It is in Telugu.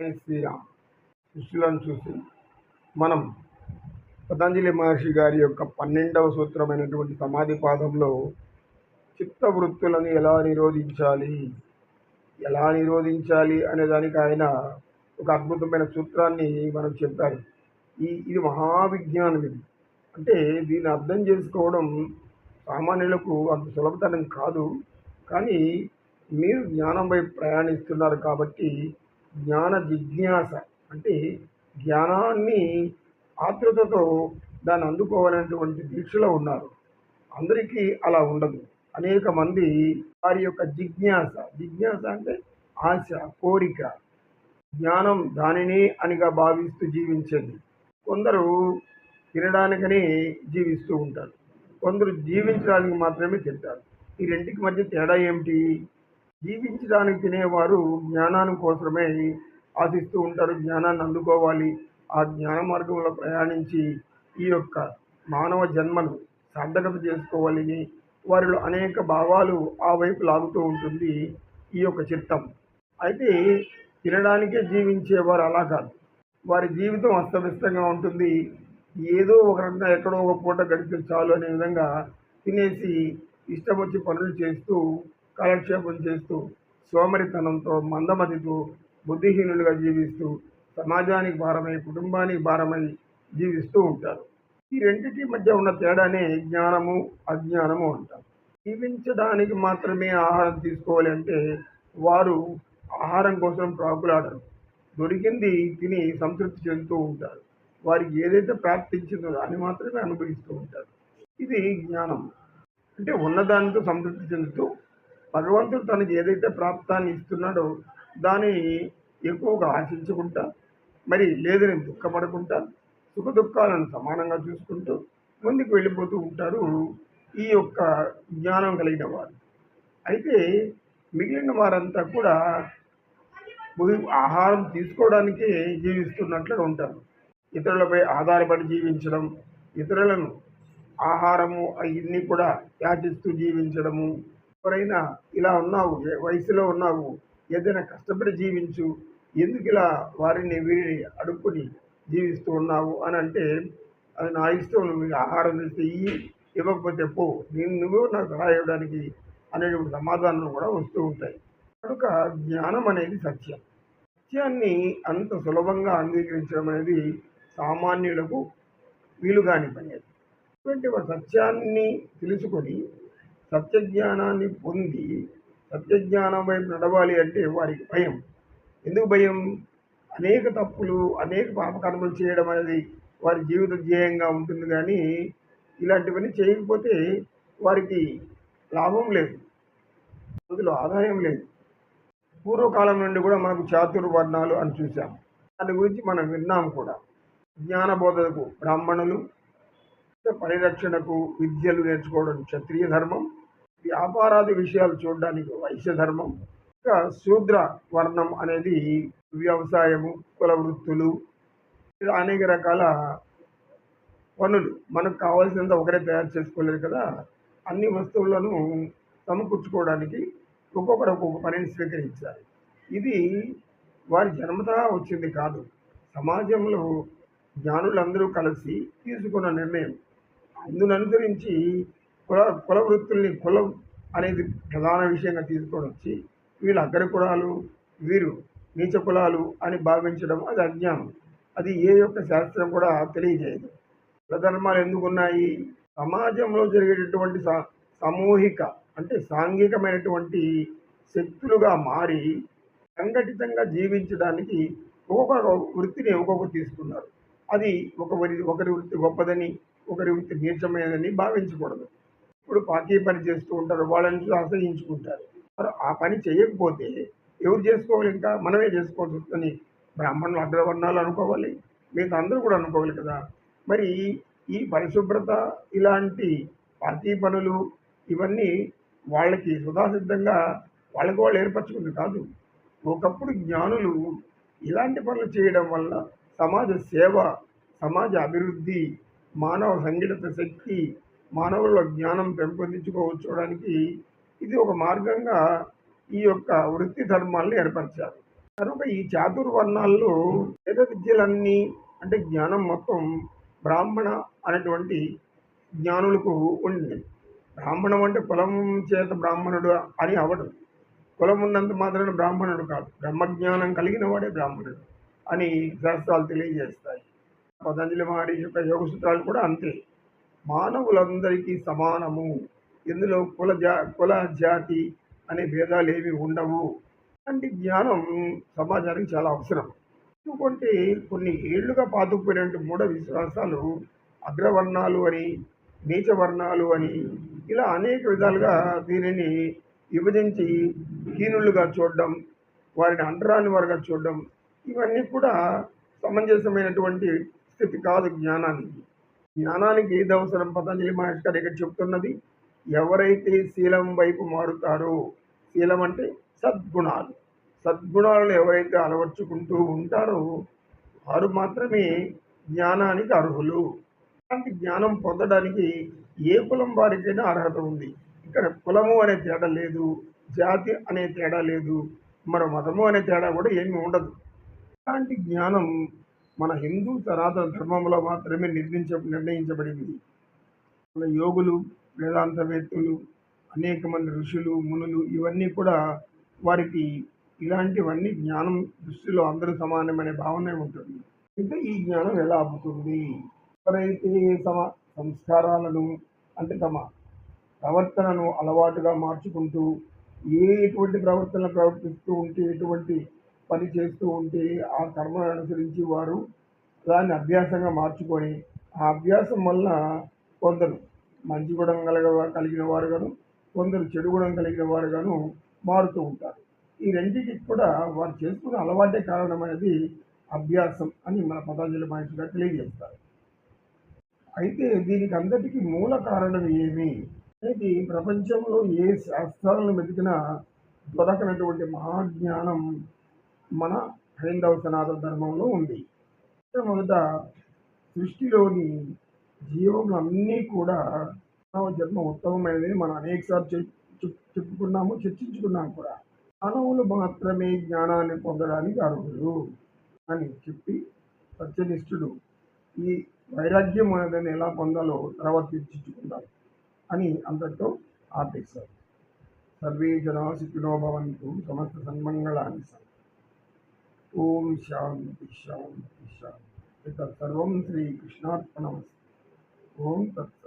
జై శ్రీరామ్. శిష్యులను చూసి మనం పతంజలి మహర్షి గారి యొక్క పన్నెండవ సూత్రమైనటువంటి సమాధి పాదంలో చిత్తవృత్తులను ఎలా నిరోధించాలి ఎలా నిరోధించాలి అనే దానికి ఆయన ఒక అద్భుతమైన సూత్రాన్ని మనం చెప్పారు. ఈ ఇది మహావిజ్ఞానం ఇది. అంటే దీన్ని అర్థం చేసుకోవడం సామాన్యులకు అంత సులభతరం కాదు. కానీ మీరు జ్ఞానం వైపు ప్రయాణిస్తున్నారు కాబట్టి జ్ఞాన జిజ్ఞాస అంటే జ్ఞానాన్ని ఆతృతతో దాన్ని అందుకోవాలనేటువంటి దీక్షలో ఉన్నారు. అందరికీ అలా ఉండదు. అనేక మంది వారి యొక్క జిజ్ఞాస జిజ్ఞాస అంటే ఆశ కోరిక జ్ఞానం దానిని అనిగా భావిస్తూ జీవించేది. కొందరు తినడానికని జీవిస్తూ ఉంటారు. కొందరు జీవించడానికి మాత్రమే తింటారు. ఈ రెండింటికి మధ్య తేడా ఏమిటి? జీవించడానికి తినేవారు జ్ఞానాన్ని కోసమే ఆశిస్తూ ఉంటారు. జ్ఞానాన్ని అందుకోవాలి. ఆ జ్ఞాన మార్గంలో ప్రయాణించి ఈ యొక్క మానవ జన్మను సార్థకత చేసుకోవాలని వారిలో అనేక భావాలు ఆ వైపు లాగుతూ ఉంటుంది ఈ యొక్క చిత్తం. అయితే తినడానికే జీవించేవారు అలా కాదు. వారి జీవితం అస్తవ్యస్తంగా ఉంటుంది. ఏదో ఒక రకంగా ఎక్కడో ఒక పూట గడిపితే చాలు అనే విధంగా తినేసి ఇష్టం వచ్చి పనులు చేస్తూ కాలక్షేపం చేస్తూ సోమరితనంతో మందమతితో బుద్ధిహీనులుగా జీవిస్తూ సమాజానికి భారమై కుటుంబానికి భారమై జీవిస్తూ ఉంటారు. ఈ రెండింటి మధ్య ఉన్న తేడానే జ్ఞానము అజ్ఞానము అంటారు. జీవించడానికి మాత్రమే ఆహారం తీసుకోవాలి అంటే వారు ఆహారం కోసం ప్రాకులాడరు. దొరికింది తిని సంతృప్తి చెందుతూ ఉంటారు. వారికి ఏదైతే ప్రాప్తించిందో దాన్ని మాత్రమే అనుభవిస్తూ ఉంటారు. ఇది జ్ఞానం. అంటే ఉన్నదానితో సంతృప్తి చెందుతూ భగవంతుడు తనకి ఏదైతే ప్రాప్తాన్ని ఇస్తున్నాడో దాన్ని ఎక్కువగా ఆశించుకుంటా మరి లేదని దుఃఖపడకుండా సుఖ దుఃఖాలను సమానంగా చూసుకుంటూ ముందుకు వెళ్ళిపోతూ ఉంటారు ఈ యొక్క జ్ఞానం కలిగిన వారు అయితే మిగిలిన వారంతా కూడా ఆహారం తీసుకోవడానికే జీవిస్తున్నట్లు ఉంటారు. ఇతరులపై ఆధారపడి జీవించడం ఇతరులను ఆహారము అవన్నీ కూడా యాచిస్తూ జీవించడము ఎవరైనా ఇలా ఉన్నావు ఏ వయసులో ఉన్నావు ఏదైనా కష్టపడి జీవించు ఎందుకు ఇలా వారిని వీరిని అడుక్కుని జీవిస్తూ ఉన్నావు అని అంటే అది నా ఇష్టం నువ్వు ఆహారం ఇస్తే ఇయ్యి ఇవ్వకపోతే పో నేను నువ్వు నాకు సలహా ఇవ్వడానికి అనేటువంటి సమాధానాలు కూడా వస్తూ ఉంటాయి. కనుక జ్ఞానం అనేది సత్యం. సత్యాన్ని అంత సులభంగా అంగీకరించడం అనేది సామాన్యులకు వీలుగాని పని అది. అటువంటి సత్యాన్ని తెలుసుకొని సత్యజ్ఞానాన్ని పొంది సత్యజ్ఞానం వైపు నడవాలి అంటే వారికి భయం. ఎందుకు భయం? అనేక తప్పులు అనేక పాపకర్మలు చేయడం అనేది వారి జీవిత ధ్యేయంగా ఉంటుంది కానీ ఇలాంటివన్నీ చేయకపోతే వారికి లాభం లేదు. అందులో ఆదాయం లేదు. పూర్వకాలం నుండి కూడా మనకు చాతుర్వర్ణాలు అని చూసాం దాని గురించి మనం విన్నాం కూడా. జ్ఞానబోధకు బ్రాహ్మణులు పరిరక్షణకు విద్యలు నేర్చుకోవడం క్షత్రియ ధర్మం వ్యాపారాది విషయాలు చూడడానికి వైశ్య ధర్మం. ఇంకా శూద్ర వర్ణం అనేది వ్యవసాయము కుల వృత్తులు ఇలా అనేక రకాల పనులు. మనకు కావాల్సినంత ఒకరే తయారు చేసుకోలేదు కదా. అన్ని వస్తువులను సమకూర్చుకోవడానికి ఒక్కొక్కరు ఒక్కొక్క పనిని స్వీకరించాలి. ఇది వారి జన్మతా వచ్చింది కాదు. సమాజంలో జ్ఞానులందరూ కలిసి తీసుకున్న నిర్ణయం. అందును అనుసరించి కుల కుల వృత్తుల్ని కులం అనేది ప్రధాన విషయంగా తీసుకొని వచ్చి వీళ్ళు అగ్ర కులాలు వీరు నీచ కులాలు అని భావించడం అది అజ్ఞానం. అది ఏ యొక్క శాస్త్రం కూడా తెలియజేయదు. కుల ధర్మాలు ఎందుకున్నాయి? సమాజంలో జరిగేటటువంటి సా సామూహిక అంటే సాంఘికమైనటువంటి శక్తులుగా మారి సంఘటితంగా జీవించడానికి ఒక్కొక్క వృత్తిని ఒక్కొక్కరు తీసుకున్నారు. అది ఒకరి ఒకరి వృత్తి గొప్పదని ఒకరి వృత్తి నీచమైనదని భావించకూడదు. ఇప్పుడు పార్టీ పని చేస్తూ ఉంటారు వాళ్ళని ఆశ్రయించుకుంటారు. మరి ఆ పని చేయకపోతే ఎవరు చేసుకోవాలి ఇంకా? మనమే చేసుకోవాల్సి వస్తుంది బ్రాహ్మణులు అగ్రవర్ణాలు అనుకోవాలి. మిగతా అందరూ కూడా అనుకోవాలి కదా. మరి ఈ పరిశుభ్రత ఇలాంటి పార్టీ పనులు ఇవన్నీ వాళ్ళకి సుధాసిద్ధంగా వాళ్ళకి వాళ్ళు ఏర్పరచుకుంది కాదు. ఒకప్పుడు జ్ఞానులు ఇలాంటి పనులు చేయడం వల్ల సమాజ సేవ సమాజ అభివృద్ధి మానవ సంఘటిత శక్తి మానవుల జ్ఞానం పెంపొందించుకోవచ్చుకోవడానికి ఇది ఒక మార్గంగా ఈ యొక్క వృత్తి ధర్మాలను ఏర్పరిచారు. కనుక ఈ చాతుర్వర్ణాల్లో వేద విద్యలన్నీ అంటే జ్ఞానం మొత్తం బ్రాహ్మణ అనేటువంటి జ్ఞానులకు ఉండింది. బ్రాహ్మణం అంటే కులం చేత బ్రాహ్మణుడు అని అవడం కులం ఉన్నంత మాత్రాన బ్రాహ్మణుడు కాదు. బ్రహ్మజ్ఞానం కలిగిన వాడే బ్రాహ్మణుడు అని శాస్త్రాలు తెలియజేస్తాయి. పతంజలి మహర్షి యొక్క యోగ సూత్రాలు కూడా అంతే. మానవులందరికీ సమానము. ఇందులో కుల జా కుల జాతి అనే భేదాలు ఏవి ఉండవు. అలాంటి జ్ఞానం సమాజానికి చాలా అవసరం. ఎందుకంటే కొన్ని ఏళ్ళుగా పాతుకుపోయినటువంటి మూఢ విశ్వాసాలు అగ్రవర్ణాలు అని నీచవర్ణాలు అని ఇలా అనేక విధాలుగా దీనిని విభజించి హీనులుగా చూడడం వారిని అంటరాని వారుగా చూడడం ఇవన్నీ కూడా సమంజసమైనటువంటి స్థితి కాదు జ్ఞానానికి. జ్ఞానానికి ఏది అవసరం? పతంజలి మహర్షి గారు ఇక్కడ చెప్తున్నది ఎవరైతే శీలం వైపు మారుతారో శీలం అంటే సద్గుణాలు. సద్గుణాలను ఎవరైతే అలవర్చుకుంటూ ఉంటారో వారు మాత్రమే జ్ఞానానికి అర్హులు. అలాంటి జ్ఞానం పొందడానికి ఏ కులం వారికైనా అర్హత ఉంది. ఇక్కడ కులము అనే తేడా లేదు జాతి అనే తేడా లేదు మరో మతము అనే తేడా కూడా ఏమీ ఉండదు. అలాంటి జ్ఞానం మన హిందూ సనాతన ధర్మంలో మాత్రమే నిర్మించ నిర్ణయించబడింది. మన యోగులు వేదాంతవేత్తలు అనేక మంది ఋషులు మునులు ఇవన్నీ కూడా వారికి ఇలాంటివన్నీ జ్ఞానం దృష్టిలో అందరూ సమానమనే భావనే ఉంటుంది. అయితే ఈ జ్ఞానం ఎలా అబ్బుతుంది ఎవరైతే తమ సంస్కారాలను అంటే తమ ప్రవర్తనను అలవాటుగా మార్చుకుంటూ ఏ ఎటువంటి ప్రవర్తనలు ప్రవర్తిస్తూ ఉంటే ఎటువంటి పని చేస్తూ ఉంటే ఆ కర్మను అనుసరించి వారు దాన్ని అభ్యాసంగా మార్చుకొని ఆ అభ్యాసం వల్ల కొందరు మంచి గుణం కలగ కలిగిన వారుగాను కొందరు చెడు గుణం కలిగిన వారుగాను మారుతూ ఉంటారు. ఈ రెండింటికి కూడా వారు చేసుకున్న అలవాటే కారణమైనది అభ్యాసం అని మన పతాంజలి మహర్షి గారు తెలియజేస్తారు. అయితే దీనికి అందరికీ మూల కారణం ఏమి? అనేది ప్రపంచంలో ఏ శాస్త్రాలను వెతికినా దొరకనటువంటి మహాజ్ఞానం మన హైందవ సనాతన ధర్మంలో ఉంది. మొదట సృష్టిలోని జీవములన్నీ కూడా మానవ జన్మ ఉత్తమమైనది మనం అనేకసార్లు చెప్ చెప్పుకున్నాము చర్చించుకున్నాము కూడా. మానవులు మాత్రమే జ్ఞానాన్ని పొందడానికి అర్హులు అని చెప్పి సత్యనిష్ఠుడు ఈ వైరాగ్యం అనేది ఎలా పొందాలో తర్వాత చర్చించుకుందాం అని అంతటితో ఆపేశారు. సర్వే జనా సుఖినో భవంతు సమస్త సన్మంగళాన్ని ओम शांति शांति शांति। तत्सर्व श्रीकृष्णार्पणमस्तु। ओम तत्सव